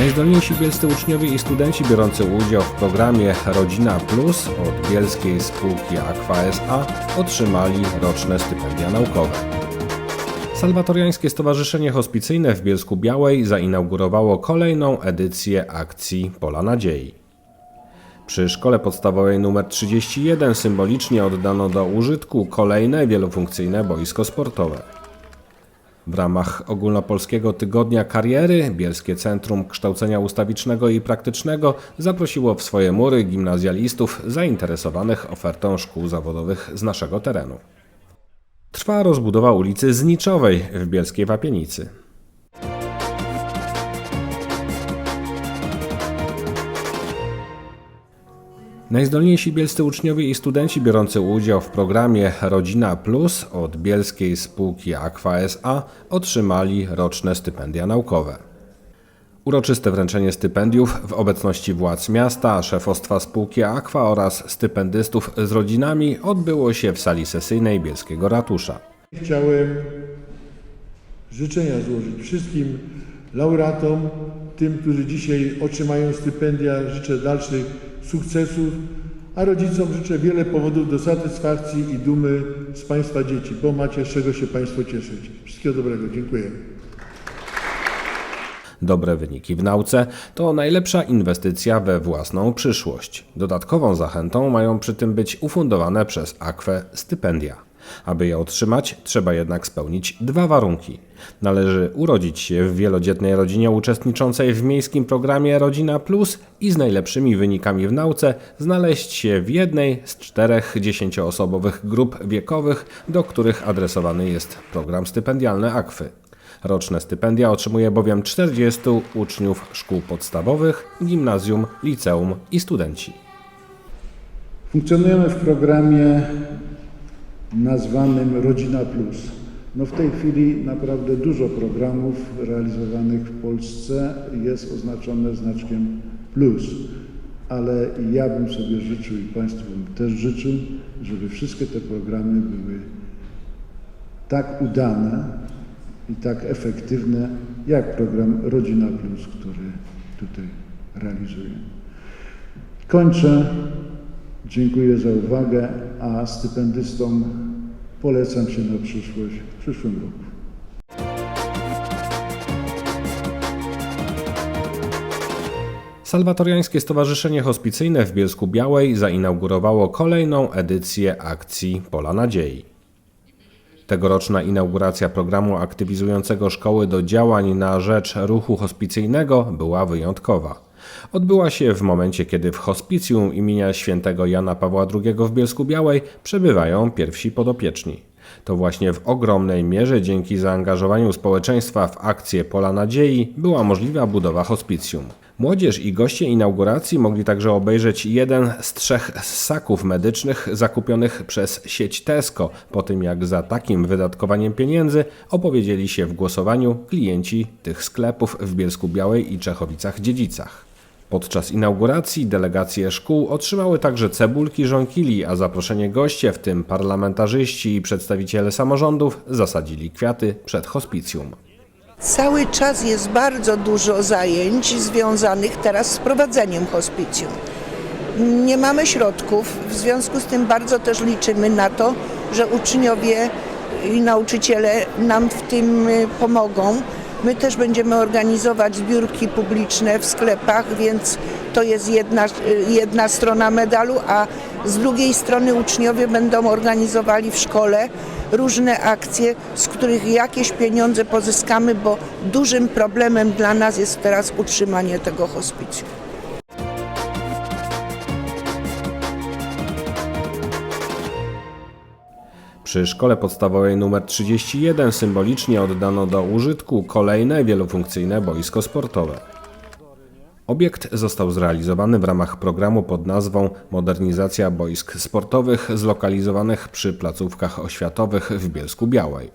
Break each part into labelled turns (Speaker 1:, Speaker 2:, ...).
Speaker 1: Najzdolniejsi bielscy uczniowie i studenci biorący udział w programie Rodzina Plus od bielskiej spółki Aqua SA otrzymali roczne stypendia naukowe. Salwatoriańskie Stowarzyszenie Hospicyjne w Bielsku Białej zainaugurowało kolejną edycję akcji Pola Nadziei. Przy szkole podstawowej nr 31 symbolicznie oddano do użytku kolejne wielofunkcyjne boisko sportowe. W ramach ogólnopolskiego tygodnia kariery Bielskie Centrum Kształcenia Ustawicznego i Praktycznego zaprosiło w swoje mury gimnazjalistów zainteresowanych ofertą szkół zawodowych z naszego terenu. Trwa rozbudowa ulicy Zniczowej w Bielskiej Wapienicy. Najzdolniejsi bielscy uczniowie i studenci biorący udział w programie Rodzina Plus od bielskiej spółki Aqua SA otrzymali roczne stypendia naukowe. Uroczyste wręczenie stypendiów w obecności władz miasta, szefostwa spółki Aqua oraz stypendystów z rodzinami odbyło się w sali sesyjnej Bielskiego Ratusza.
Speaker 2: Chciałem życzenia złożyć wszystkim laureatom, tym, którzy dzisiaj otrzymają stypendia. Życzę dalszych sukcesów, a rodzicom życzę wiele powodów do satysfakcji i dumy z Państwa dzieci, bo macie z czego się Państwo cieszyć. Wszystkiego dobrego. Dziękuję.
Speaker 1: Dobre wyniki w nauce to najlepsza inwestycja we własną przyszłość. Dodatkową zachętą mają przy tym być ufundowane przez Akwę stypendia. Aby je otrzymać, trzeba jednak spełnić dwa warunki. Należy urodzić się w wielodzietnej rodzinie uczestniczącej w miejskim programie Rodzina Plus i z najlepszymi wynikami w nauce znaleźć się w jednej z czterech dziesięcioosobowych grup wiekowych, do których adresowany jest program stypendialny Akwy. Roczne stypendia otrzymuje bowiem 40 uczniów szkół podstawowych, gimnazjum, liceum i studenci.
Speaker 3: Funkcjonujemy w programie nazwanym Rodzina Plus. No w tej chwili naprawdę dużo programów realizowanych w Polsce jest oznaczone znaczkiem plus, ale ja bym sobie życzył i Państwu bym też życzył, żeby wszystkie te programy były tak udane i tak efektywne jak program Rodzina Plus, który tutaj realizujemy. Kończę. Dziękuję za uwagę, a stypendystom polecam się na przyszłość w przyszłym roku.
Speaker 1: Salwatoriańskie Stowarzyszenie Hospicyjne w Bielsku Białej zainaugurowało kolejną edycję akcji Pola Nadziei. Tegoroczna inauguracja programu aktywizującego szkoły do działań na rzecz ruchu hospicyjnego była wyjątkowa. Odbyła się w momencie, kiedy w hospicjum imienia świętego Jana Pawła II w Bielsku Białej przebywają pierwsi podopieczni. To właśnie w ogromnej mierze dzięki zaangażowaniu społeczeństwa w akcję Pola Nadziei była możliwa budowa hospicjum. Młodzież i goście inauguracji mogli także obejrzeć jeden z trzech ssaków medycznych zakupionych przez sieć Tesco, po tym jak za takim wydatkowaniem pieniędzy opowiedzieli się w głosowaniu klienci tych sklepów w Bielsku Białej i Czechowicach-Dziedzicach. Podczas inauguracji delegacje szkół otrzymały także cebulki żonkili, a zaproszenie goście, w tym parlamentarzyści i przedstawiciele samorządów, zasadzili kwiaty przed hospicjum.
Speaker 4: Cały czas jest bardzo dużo zajęć związanych teraz z prowadzeniem hospicjum. Nie mamy środków, w związku z tym bardzo też liczymy na to, że uczniowie i nauczyciele nam w tym pomogą. My też będziemy organizować zbiórki publiczne w sklepach, więc to jest jedna, jedna strona medalu, a z drugiej strony uczniowie będą organizowali w szkole różne akcje, z których jakieś pieniądze pozyskamy, bo dużym problemem dla nas jest teraz utrzymanie tego hospicjum.
Speaker 1: Przy szkole podstawowej nr 31 symbolicznie oddano do użytku kolejne wielofunkcyjne boisko sportowe. Obiekt został zrealizowany w ramach programu pod nazwą Modernizacja boisk sportowych zlokalizowanych przy placówkach oświatowych w Bielsku Białej.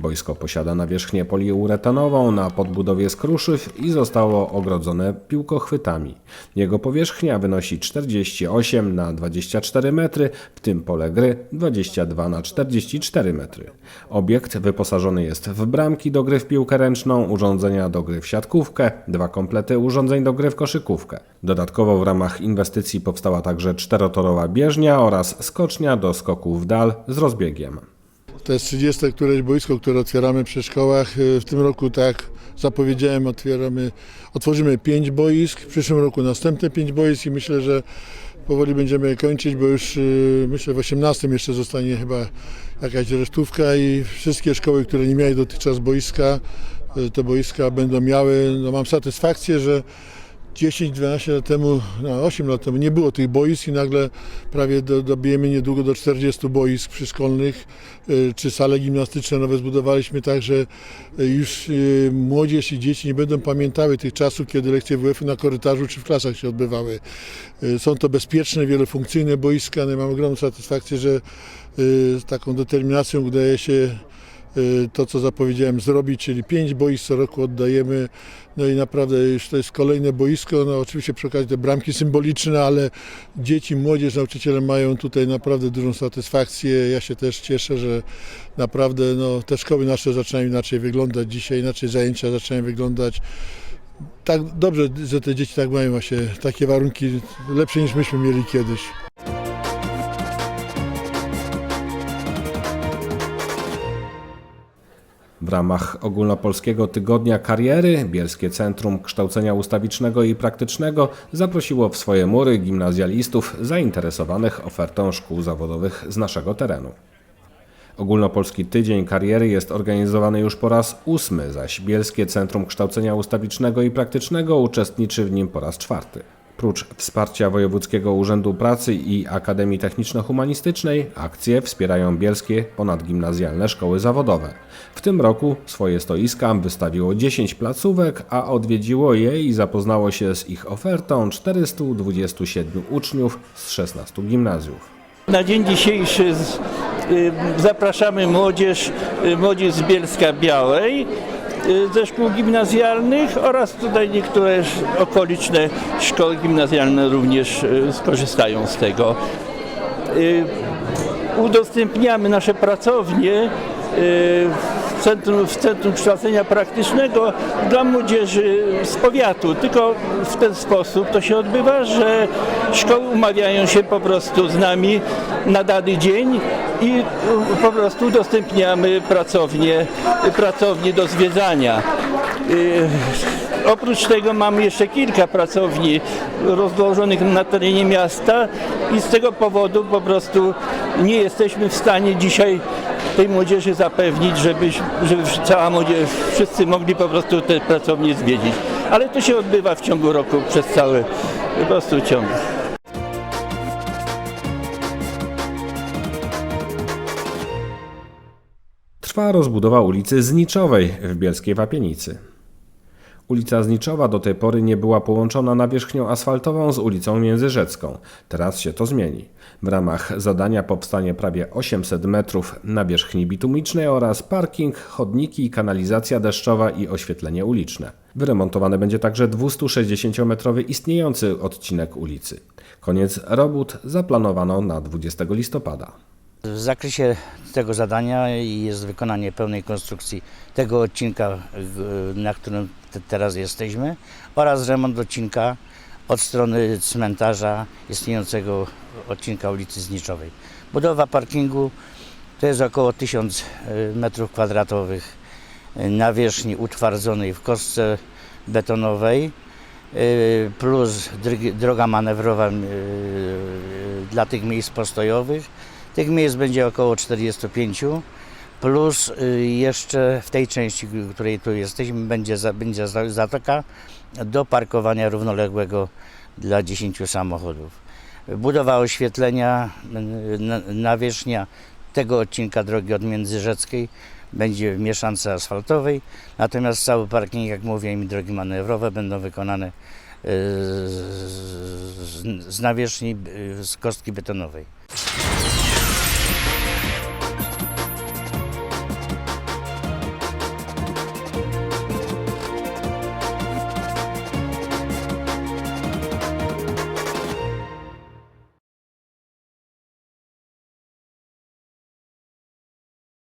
Speaker 1: Boisko posiada nawierzchnię poliuretanową na podbudowie z kruszyw i zostało ogrodzone piłkochwytami. Jego powierzchnia wynosi 48 na 24 metry, w tym pole gry 22 na 44 metry. Obiekt wyposażony jest w bramki do gry w piłkę ręczną, urządzenia do gry w siatkówkę, dwa komplety urządzeń do gry w koszykówkę. Dodatkowo w ramach inwestycji powstała także czterotorowa bieżnia oraz skocznia do skoków w dal z rozbiegiem.
Speaker 2: To jest 30 któreś boisko, które otwieramy przy szkołach. Y, W tym roku, tak zapowiedziałem, otwieramy, otworzymy 5 boisk. W przyszłym roku następne 5 boisk i myślę, że powoli będziemy kończyć, bo już y, myślę w 18 jeszcze zostanie chyba jakaś resztówka i wszystkie szkoły, które nie miały dotychczas boiska, y, te boiska będą miały. No mam satysfakcję, że 10-12 lat temu, no 8 lat temu nie było tych boisk i nagle prawie do, dobijemy niedługo do 40 boisk przyszkolnych, y, czy sale gimnastyczne nowe zbudowaliśmy tak, że y, już y, młodzież i dzieci nie będą pamiętały tych czasów, kiedy lekcje WF na korytarzu czy w klasach się odbywały. Y, Są to bezpieczne, wielofunkcyjne boiska, no i mam ogromną satysfakcję, że y, z taką determinacją udaje się y, to, co zapowiedziałem zrobić, czyli pięć boisk co roku oddajemy. No i naprawdę już to jest kolejne boisko. No oczywiście przy okazji te bramki symboliczne, ale dzieci, młodzież, nauczyciele mają tutaj naprawdę dużą satysfakcję. Ja się też cieszę, że naprawdę no, te szkoły nasze zaczynają inaczej wyglądać dzisiaj, inaczej zajęcia zaczynają wyglądać. Tak dobrze, że te dzieci tak mają właśnie takie warunki lepsze niż myśmy mieli kiedyś.
Speaker 1: W ramach ogólnopolskiego tygodnia kariery Bielskie Centrum Kształcenia Ustawicznego i Praktycznego zaprosiło w swoje mury gimnazjalistów zainteresowanych ofertą szkół zawodowych z naszego terenu. Ogólnopolski Tydzień Kariery jest organizowany już po raz ósmy, zaś Bielskie Centrum Kształcenia Ustawicznego i Praktycznego uczestniczy w nim po raz czwarty. Prócz wsparcia Wojewódzkiego Urzędu Pracy i Akademii Techniczno-Humanistycznej, akcje wspierają bielskie ponadgimnazjalne szkoły zawodowe. W tym roku swoje stoiska wystawiło 10 placówek, a odwiedziło je i zapoznało się z ich ofertą 427 uczniów z 16 gimnazjów.
Speaker 5: Na dzień dzisiejszy y, zapraszamy młodzież, y, młodzież z Bielska Białej, ze szkół gimnazjalnych oraz tutaj niektóre okoliczne szkoły gimnazjalne również y, skorzystają z tego. Y, udostępniamy nasze pracownie y, centrum, w centrum Kształcenia Praktycznego dla młodzieży z powiatu. Tylko w ten sposób to się odbywa, że szkoły umawiają się po prostu z nami na dany dzień i po prostu udostępniamy pracownie, pracownie do zwiedzania. Y, Oprócz tego mamy jeszcze kilka pracowni rozłożonych na terenie miasta i z tego powodu po prostu nie jesteśmy w stanie dzisiaj tej młodzieży zapewnić, żeby, żeby cała młodzież, wszyscy mogli po prostu te pracownie zwiedzić. Ale to się odbywa w ciągu roku przez cały po prostu ciąg.
Speaker 1: Trwa rozbudowa ulicy Zniczowej w Bielskiej Wapienicy. Ulica Zniczowa do tej pory nie była połączona nawierzchnią asfaltową z ulicą Międzyrzecką. Teraz się to zmieni. W ramach zadania powstanie prawie 800 metrów nawierzchni bitumicznej oraz parking, chodniki, kanalizacja deszczowa i oświetlenie uliczne. Wyremontowany będzie także 260-metrowy istniejący odcinek ulicy. Koniec robót zaplanowano na 20 listopada.
Speaker 6: W zakresie tego zadania jest wykonanie pełnej konstrukcji tego odcinka, na którym te- teraz jesteśmy oraz remont odcinka od strony cmentarza istniejącego odcinka ulicy Zniczowej. Budowa parkingu to jest około 1000 y, metrów kwadratowych y, nawierzchni utwardzonej w kostce betonowej y, plus droga manewrowa y, dla tych miejsc postojowych. Tych miejsc będzie około 45, plus y, jeszcze w tej części, w której tu jesteśmy, będzie, będzie za- zatoka do parkowania równoległego dla 10 samochodów. Budowa oświetlenia, na- nawierzchnia tego odcinka drogi od Międzyrzeckiej będzie w mieszance asfaltowej, natomiast cały parking, jak mówiłem, i drogi manewrowe będą wykonane y, z, z, z nawierzchni y, z kostki betonowej.